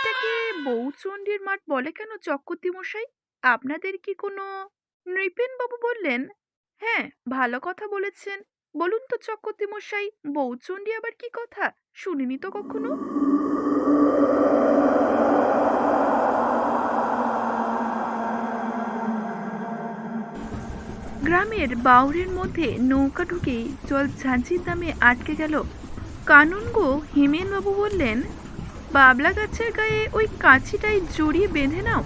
এটাকে বউচণ্ডীর মাঠ বলে কেন? চক্রবর্তী মশাই আপনাদের কি কোনো নৃপেনবাবু বললেন? হ্যাঁ ভালো কথা বলেছেন। বলুন তো চক্রবর্তী মশাই বউচণ্ডী আবার কি কথা? শুনিনি তো কখনো? গ্রামের বাউরের মধ্যে নৌকা ঢুকেই জল ঝাঁঝির দামে আটকে গেল। কানুনগো হেমেনবাবু বললেন বাবলা গাছের গায়ে ওই কাঁচিটাই জড়িয়ে বেঁধে নাও।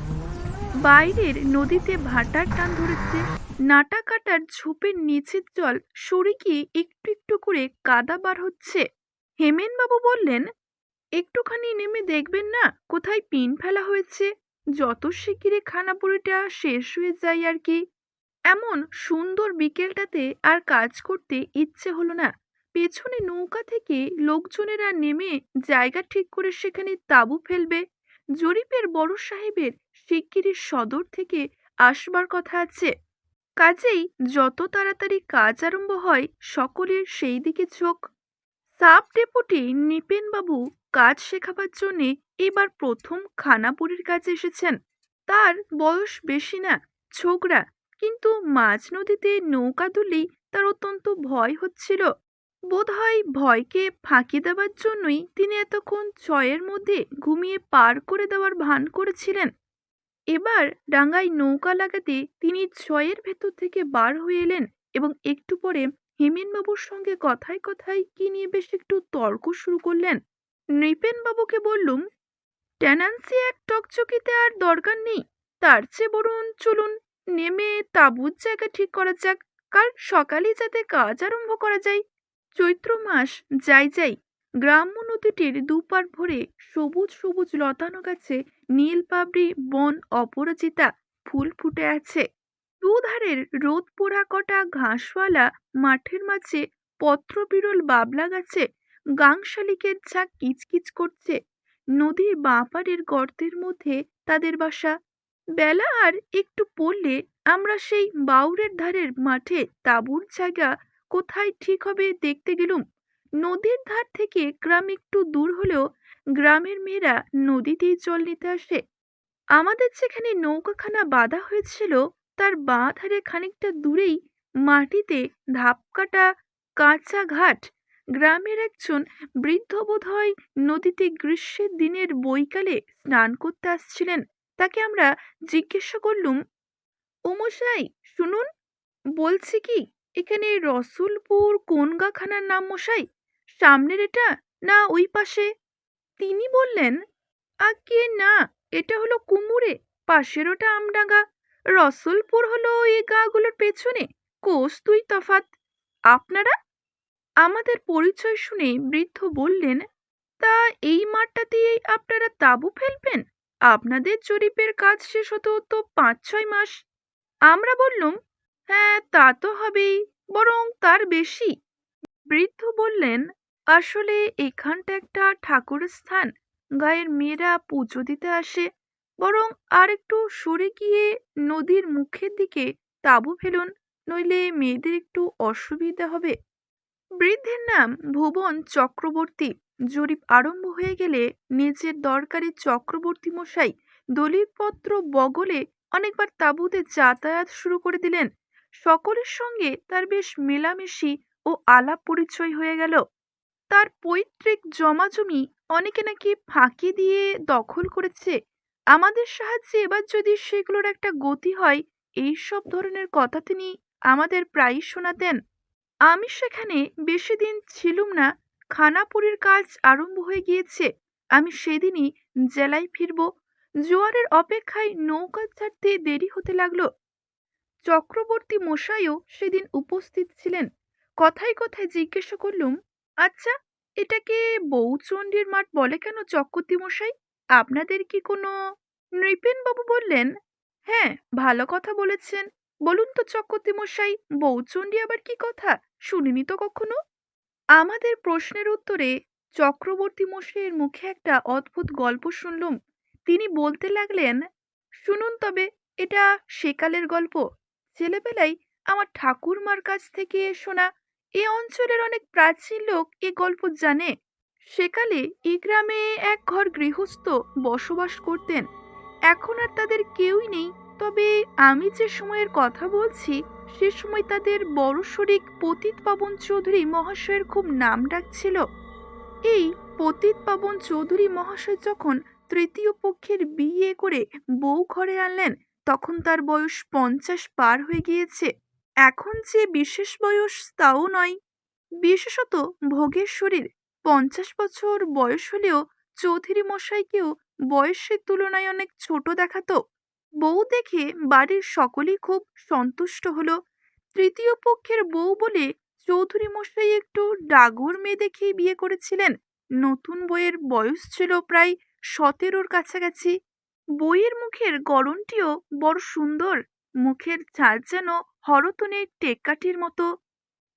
বাইরের নদীতে ভাটার টান ধরেছে। নাটা কাটার ঝোপের নিচের জল সরে গিয়ে একটু একটু করে কাদা বার হচ্ছে। হেমেনবাবু বললেন, একটুখানি নেমে দেখবেন না কোথায় পিন ফেলা হয়েছে। যত শিগগিরই খানাপুরিটা শেষ হয়ে যায় আর কি। এমন সুন্দর বিকেলটাতে আর কাজ করতে ইচ্ছে হলো না। পেছনে নৌকা থেকে লোকজনেরা নেমে জায়গা ঠিক করে সেখানে তাঁবু ফেলবে। জরিপের বড় সাহেবের শিগগিরই সদর থেকে আসবার কথা আছে। কাজেই যত তাড়াতাড়ি কাজ আরম্ভ হয়, সকলের সেই দিকে চোখ সাব ডেপুটি নিপেনবাবু কাজ শেখাবার জন্যে এবার প্রথম খানাপুরীর কাজে এসেছেন। তার বয়স বেশি না, ছোকরা। কিন্তু মাঝ নদীতে নৌকা তুলেই তার অত্যন্ত ভয় হচ্ছিল। বোধহয় ভয়কে ফাঁকি দেওয়ার জন্যই তিনি এতক্ষণ ছয়ের মধ্যে ঘুমিয়ে পার করে দেওয়ার ভান করেছিলেন। এবার ডাঙ্গায় নৌকা লাগাতে তিনি ছয়ের ভেতর থেকে বার হয়ে এলেন এবং একটু পরে হেমেনবাবুর সঙ্গে কথায় কথায় কি নিয়ে বেশ একটু তর্ক শুরু করলেন। নৃপেনবাবুকে বললুম, ট্যানান্সি এক টকচকিতে আর দরকার নেই। তার চেয়ে বরং চলুন, নেমে তাঁবুর জায়গা ঠিক করা যাক। কাল সকালে যাতে কাজ আরম্ভ করা যায়। চৈত্র মাস যাই যাই গ্রাম্য নদীটির দুপার ভরে সবুজ সবুজ লতানো গাছে নীল পাবড়ি, বন অপরাজিতা ফুল ফুটে আছে। দুধারের রোদ পোড়া কটা ঘাসওয়ালা মাঠের মাঝে পত্র বিরল বাবলা গাছে গাং শালিকের ঝাঁক কিচকিচ করছে। নদীর বাঁপাড়ের গর্তের মধ্যে তাদের বাসা। বেলা আর একটু পড়লে আমরা সেই বাউরের ধারের মাঠে তাঁবুর জায়গা কোথায় ঠিক হবে দেখতে গেলুম। নদীর ধার থেকে গ্রাম একটু দূর হলেও গ্রামের মেয়েরা নদীতেই জল নিতে আসে। আমাদের যেখানে নৌকাখানা বাঁধা হয়েছিল, তার বাঁ ধারে খানিকটা দূরেই মাটিতে ধাপ কাটা কাঁচা ঘাট গ্রামের একজন বৃদ্ধ বোধহয় নদীতে গ্রীষ্মের দিনের বৈকালে স্নান করতে আসছিলেন। তাকে আমরা জিজ্ঞাসা করলুম ওমশাই শুনুন, বলছি কি? এখানে রসুলপুর কোন গাখানার নাম মশাই? সামনের এটা না ওই পাশে? তিনি বললেন, আগে না, এটা হলো কুমুরে, পাশের ওটা আমডাঙ্গা। রসুলপুর হলো এই গাগুলোর পেছনে, কোষ তুই তফাত আপনারা? আমাদের পরিচয় শুনে বৃদ্ধ বললেন, তা এই মাঠটা মাঠটাতেই আপনারা তাঁবু ফেলবেন? আপনাদের জরিপের কাজ শেষ হতে হতো পাঁচ ছয় মাস। আমরা বললুম হ্যাঁ তা তো হবেই। বরং তার বেশি। বৃদ্ধ বললেন, আসলে এখানটা একটা ঠাকুরের স্থান গায়ের মেয়েরা পুজো দিতে আসে। বরং আর একটু সরে গিয়ে নদীর মুখের দিকে তাঁবু ফেলুন, নইলে মেয়েদের একটু অসুবিধা হবে। বৃদ্ধের নাম ভুবন চক্রবর্তী। জরিপ আরম্ভ হয়ে গেলে নিজের দরকারি চক্রবর্তী মশাই দলিলপত্র বগলে অনেকবার তাঁবুতে যাতায়াত শুরু করে দিলেন। সকলের সঙ্গে তার বেশ মেলামেশি ও আলাপ পরিচয় হয়ে গেল। তার পৈতৃক জমাজমি অনেকে নাকি ফাঁকি দিয়ে দখল করেছে। আমাদের সাহায্যে এবার যদি সেগুলোর একটা গতি হয় এই সব ধরনের কথা তিনি আমাদের প্রায়ই শোনাতেন। আমি সেখানে বেশি দিন ছিলুম না, খানাপুরীর কাজ আরম্ভ হয়ে গিয়েছে। আমি সেদিনই জেলায় ফিরব। জোয়ারের অপেক্ষায় নৌকা ছাড়তে দেরি হতে লাগল। চক্রবর্তী মশাইও সেদিন উপস্থিত ছিলেন। কথায় কথায় জিজ্ঞাসা করলুম আচ্ছা এটাকে বউচণ্ডীর মাঠ বলে কেন চক্রবর্তী মশাই? আপনাদের কি কোনো নৃপেনবাবু বললেন? হ্যাঁ ভালো কথা বলেছেন। বলুন তো চক্রবর্তী মশাই বউচণ্ডী আবার কি কথা? শুনিনি তো কখনো? আমাদের প্রশ্নের উত্তরে চক্রবর্তী মশাইয়ের মুখে একটা অদ্ভুত গল্প শুনলুম। তিনি বলতে লাগলেন, শুনুন তবে, এটা সেকালের গল্প। ছেলেবেলায় আমার ঠাকুরমার কাছ থেকে শোনা এ অঞ্চলের অনেক প্রাচীন লোক এ গল্প জানে। সেকালে এই গ্রামে এক ঘর গৃহস্থ বসবাস করতেন। এখন আর তাদের কেউই নেই। তবে আমি যে সময়ের কথা বলছি, সে সময় তাদের বড় শরিক পতিত পাবন চৌধুরী মহাশয়ের খুব নাম ডাকছিল। এই পতিত পাবন চৌধুরী মহাশয় যখন তৃতীয় পক্ষের বিয়ে করে বউ ঘরে আনলেন তখন তার বয়স পঞ্চাশ পার হয়ে গিয়েছে। এখন যে বিশেষ বয়স তাও নয়। বিশেষত ভোগের শরীর। পঞ্চাশ বছর বয়স হলেও চৌধুরী মশাইকেও বয়সের তুলনায় অনেক ছোট দেখাতো। বউ দেখে বাড়ির সকলেই খুব সন্তুষ্ট হলো। তৃতীয় পক্ষের বউ বলে চৌধুরী মশাই একটু ডাগর মেয়ে দেখেই বিয়ে করেছিলেন। নতুন বইয়ের বয়স ছিল প্রায় সতেরোর কাছাকাছি। বইয়ের মুখের গড়নটিও বড় সুন্দর। মুখের ছাল যেন হরতনের টেক্কাটির মতো।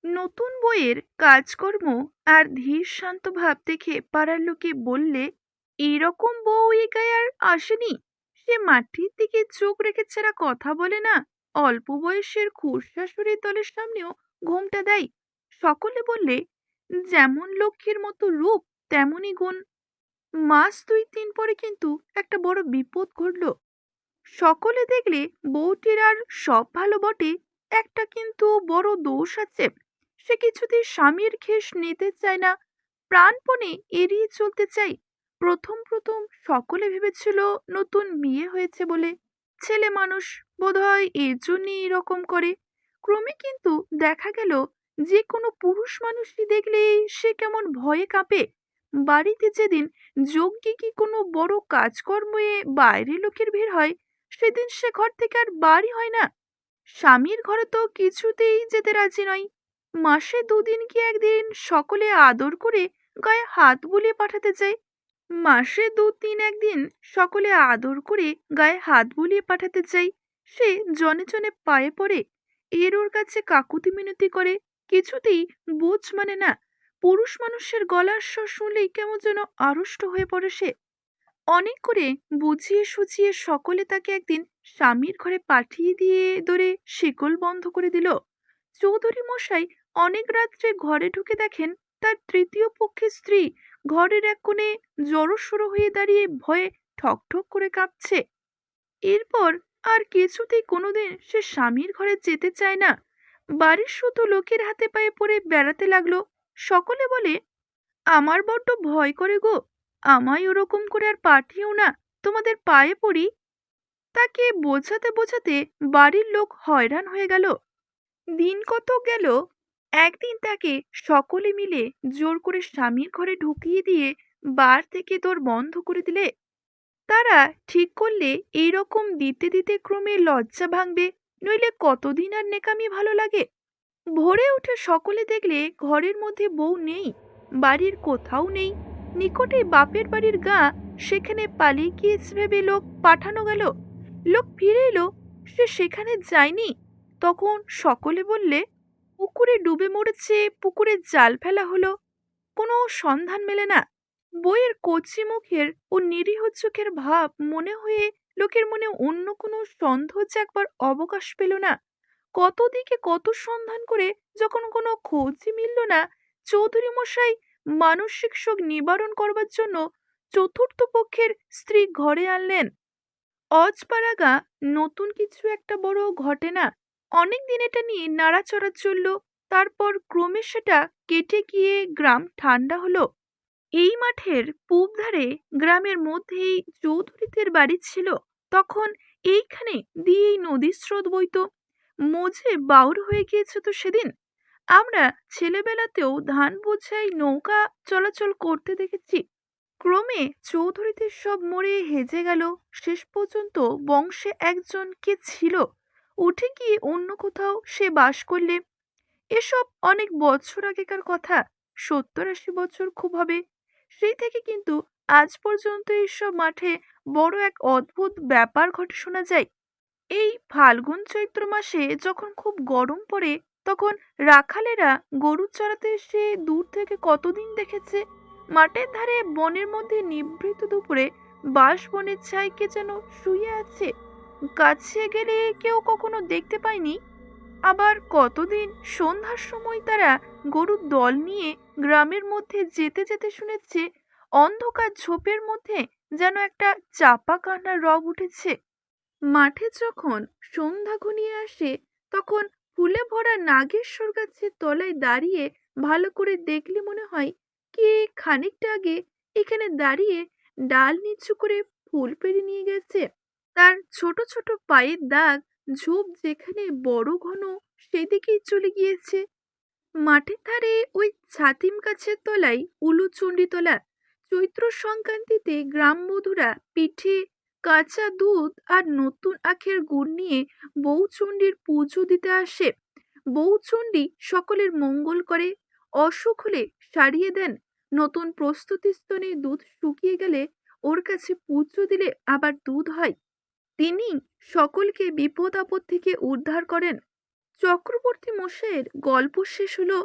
নতুন বইয়ের কাজকর্ম আর ধীর শান্ত ভাব দেখে পাড়ার লোকে বললে, এরকম বউ এ গায়ে আর আসেনি। সে মাটির দিকে চোখ রেখে ছাড়া কথা বলে না। অল্প বয়সের খুরশাশুড়ির দলের সামনেও ঘোমটা দেয়। সকলে বললে, যেমন লক্ষ্মীর মতো রূপ, তেমনই গুণ। মাস দুই তিন পরে কিন্তু একটা বড় বিপদ ঘটল। সকলে দেখলে বউটির আর সব ভালো বটে, একটা কিন্তু বড় দোষ আছে। সে কিছুতেই স্বামীর খেস নিতে চায় না, প্রাণপণে এড়িয়ে চলতে চাই প্রথম প্রথম সকলে ভেবেছিল নতুন বিয়ে হয়েছে বলে। ছেলে মানুষ বোধহয় এর জন্যই এরকম করে। ক্রমে কিন্তু দেখা গেল যে কোনো পুরুষ মানুষই দেখলেই সে কেমন ভয়ে কাঁপে। বাড়িতে যেদিন যজ্ঞে কি কোনো বড় কাজকর্মে বাইরে লোকের ভিড় হয়, সেদিন সে ঘর থেকে আর বাড়ি হয় না। স্বামীর ঘরে তো কিছুতেই যেতে রাজি নয়। মাসে দুদিন কি একদিন সকলে আদর করে গায়ে হাত বুলিয়ে পাঠাতে চায়? মাসে দু তিন একদিন সকলে আদর করে গায়ে হাত বুলিয়ে পাঠাতে চাই সে জনে জনে পায়ে পড়ে, এর ওর কাছে কাকুতি মিনতি করে, কিছুতেই বোঝ মানে না। পুরুষ মানুষের গলার স্বর শুনলেই কেমন যেন আড়ষ্ট হয়ে পড়ে সে। অনেক করে বুঝিয়ে সুঝিয়ে সকলে তাকে একদিন স্বামীর ঘরে পাঠিয়ে দিয়ে ধরে শিকল বন্ধ করে দিল। চৌধুরী মশাই অনেক রাত্রে ঘরে ঢুকে দেখেন তার তৃতীয় পক্ষের স্ত্রী ঘরের এক কোণে জড়সড় হয়ে দাঁড়িয়ে ভয়ে ঠকঠক করে কাঁপছে। এরপর আর কিছুতেই কোনোদিন সে স্বামীর ঘরে যেতে চায় না। বাড়ির শুধু লোকের হাতে পায়ে পড়ে বেড়াতে লাগল সকলে বলে, আমার বড্ড ভয় করে গো, আমায় ওরকম করে আর পাঠিও না, তোমাদের পায়ে পড়ি। তাকে বোঝাতে বোঝাতে বাড়ির লোক হয়রান হয়ে গেল। দিন কত গেল, একদিন তাকে সকলে মিলে জোর করে স্বামীর ঘরে ঢুকিয়ে দিয়ে বার থেকে তোর বন্ধ করে দিলে। তারা ঠিক করলে এই রকম দিতে দিতে ক্রমে লজ্জা ভাঙবে, নইলে কতদিন আর নেকামি ভালো লাগে। ভোরে উঠে সকলে দেখলে ঘরের মধ্যে বউ নেই, বাড়ির কোথাও নেই। নিকটে বাপের বাড়ির গা সেখানে পালিয়ে গিয়েছে ভেবে লোক পাঠানো গেল। লোক ফিরে এলো, সে সেখানে যায়নি। তখন সকলে বললে, পুকুরে ডুবে মরেছে, পুকুরে জাল ফেলা হলো। কোনো সন্ধান মেলে না। বইয়ের কচি মুখের ও নিরীহ চোখের ভাব মনে হয়ে লোকের মনে অন্য কোনো সন্দেহ একবার অবকাশ পেল না। কত দিকে কত সন্ধান করে যখন কোনো খোঁজই মিলল না, চৌধুরী মশাই মানসিক শোক নিবারণ করবার জন্য চতুর্থ পক্ষের স্ত্রী ঘরে আনলেন। অজপাড়াগা নতুন কিছু একটা বড় ঘটে না, অনেক দিন এটা নিয়ে নাড়াচড়া চলল, তারপর ক্রমে সেটা কেটে গিয়ে গ্রাম ঠান্ডা হলো। এই মাঠের পূব ধারে গ্রামের মধ্যেই চৌধুরীদের বাড়ি ছিল, তখন এইখানে দিয়েই নদীর স্রোত বইতো। মোঝে বাউর হয়ে গিয়েছে তো সেদিন। আমরা ছেলেবেলাতেও ধান বোঝাই নৌকা চলাচল করতে দেখেছি। ক্রমে চৌধুরীদের সব মরে হেজে গেল। শেষ পর্যন্ত বংশে একজন কে ছিল? উঠে গিয়ে অন্য কোথাও সে বাস করলে। এসব অনেক বছর আগেকার কথা। সত্তর আশি বছর খুব হবে। সেই থেকে কিন্তু আজ পর্যন্ত এইসব মাঠে বড় এক অদ্ভুত ব্যাপার ঘটে শোনা যায়। এই ফাল্গুন চৈত্র মাসে যখন খুব গরম পড়ে, তখন রাখালেরা গরু চড়াতে এসে দূর থেকে কতদিন দেখেছে? মাঠের ধারে বনের মধ্যে নিভৃত দুপুরে বাঁশ বনের ছায় কে যেন শুয়ে আছে? কাছে গেলে কেউ কখনো দেখতে পায়নি? আবার কতদিন সন্ধ্যার সময় তারা গরুর দল নিয়ে গ্রামের মধ্যে যেতে যেতে শুনেছে, অন্ধকার ঝোপের মধ্যে যেন একটা চাপা কান্নার রব উঠেছে। মাঠে যখন সন্ধ্যা ঘনিয়ে আসে, তখন ফুলে ভরা নাগেশ্বর গাছের তলায় দাঁড়িয়ে ভালো করে দেখলে মনে হয়, কে খানিকটা আগে এখানে দাঁড়িয়ে ডাল নিচু করে ফুল পেরে নিয়ে গেছে? তার ছোট ছোট পায়ের দাগ ঝোপ যেখানে বড় ঘন সেদিকেই চলে গিয়েছে। মাঠের ধারে ওই ছাতিম গাছের তলায় উলুচণ্ডীতলা চৈত্র সংক্রান্তিতে গ্রামবধূরা পিঠে কাঁচা দুধ আর নতুন আখের গুড় নিয়ে বউচণ্ডীর পুজো দিতে আসে। বউচণ্ডী সকলের মঙ্গল করে, অসুখ হলে সারিয়ে দেন। নতুন প্রস্তুতি স্তনে দুধ শুকিয়ে গেলে ওর কাছে পুজো দিলে আবার দুধ হয়। তিনি সকলকে বিপদ আপদ থেকে উদ্ধার করেন। চক্রবর্তী মশাইয়ের গল্প শেষ হলো,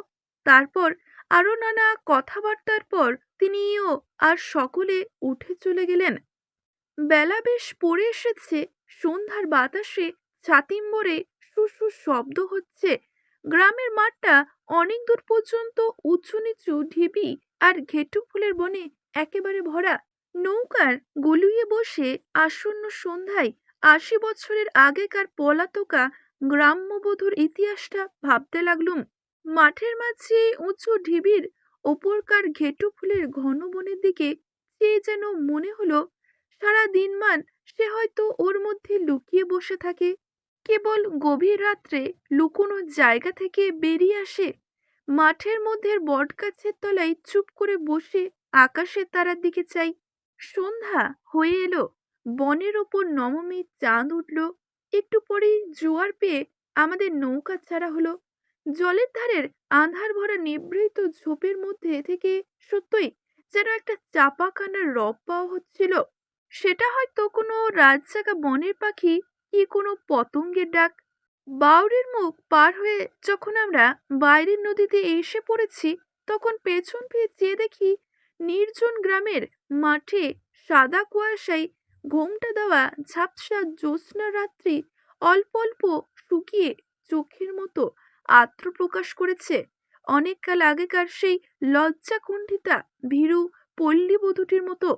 তারপর আরও নানা কথাবার্তার পর তিনিও আর সকলে উঠে চলে গেলেন। বেলা বেশ পড়ে এসেছে। সন্ধ্যার বাতাসে ছাতিম্বরে সুসু শব্দ হচ্ছে। গ্রামের মাঠটা অনেক দূর পর্যন্ত উঁচু নিচু ঢিবি আর ঘেটু ফুলের বনে একেবারে ভরা। নৌকার গলুইয়ে বসে আসন্ন সন্ধ্যায় আশি বছরের আগেকার পলাতকা গ্রাম্যবধূর ইতিহাসটা ভাবতে লাগলুম। মাঠের মাঝে উঁচু ঢিবির ওপরকার ঘেটু ফুলের ঘন বনের দিকে সে যেন মনে হলো সারা দিনমান সে হয়তো ওর মধ্যে লুকিয়ে বসে থাকে। কেবল গভীর রাত্রে লুকোনো জায়গা থেকে বেরিয়ে আসে। মাঠের মধ্যে বটগাছের তলায় চুপ করে বসে আকাশের তারার দিকে চাই। সন্ধ্যা হয়ে এলো। বনের ওপর নবমী চাঁদ উঠল। একটু পরেই জোয়ার পেয়ে আমাদের নৌকা ছাড়া হলো। জলের ধারের আঁধার ভরা নিভৃত ঝোপের মধ্যে থেকে সত্যই যেন একটা চাপা কান্নার রব পাওয়া হচ্ছিল। সেটা হয়তো কোনো রাতজাগা বনের পাখি কি কোনো পতঙ্গের ডাক? বাউরির মুখ পার হয়ে যখন আমরা বাইরের নদীতে এসে পড়েছি, তখন পেছন ফিরে চেয়ে দেখি নির্জন গ্রামের মাঠে সাদা কুয়াশায় ঘোমটা দেওয়া ঝাপসা জ্যোৎস্না রাত্রি অল্প অল্প শুকিয়ে চোখের মতো আত্র প্রকাশ করেছে। অনেককাল আগেকার সেই লজ্জা কুণ্ঠিতা ভীরু পল্লী বধূটির মতো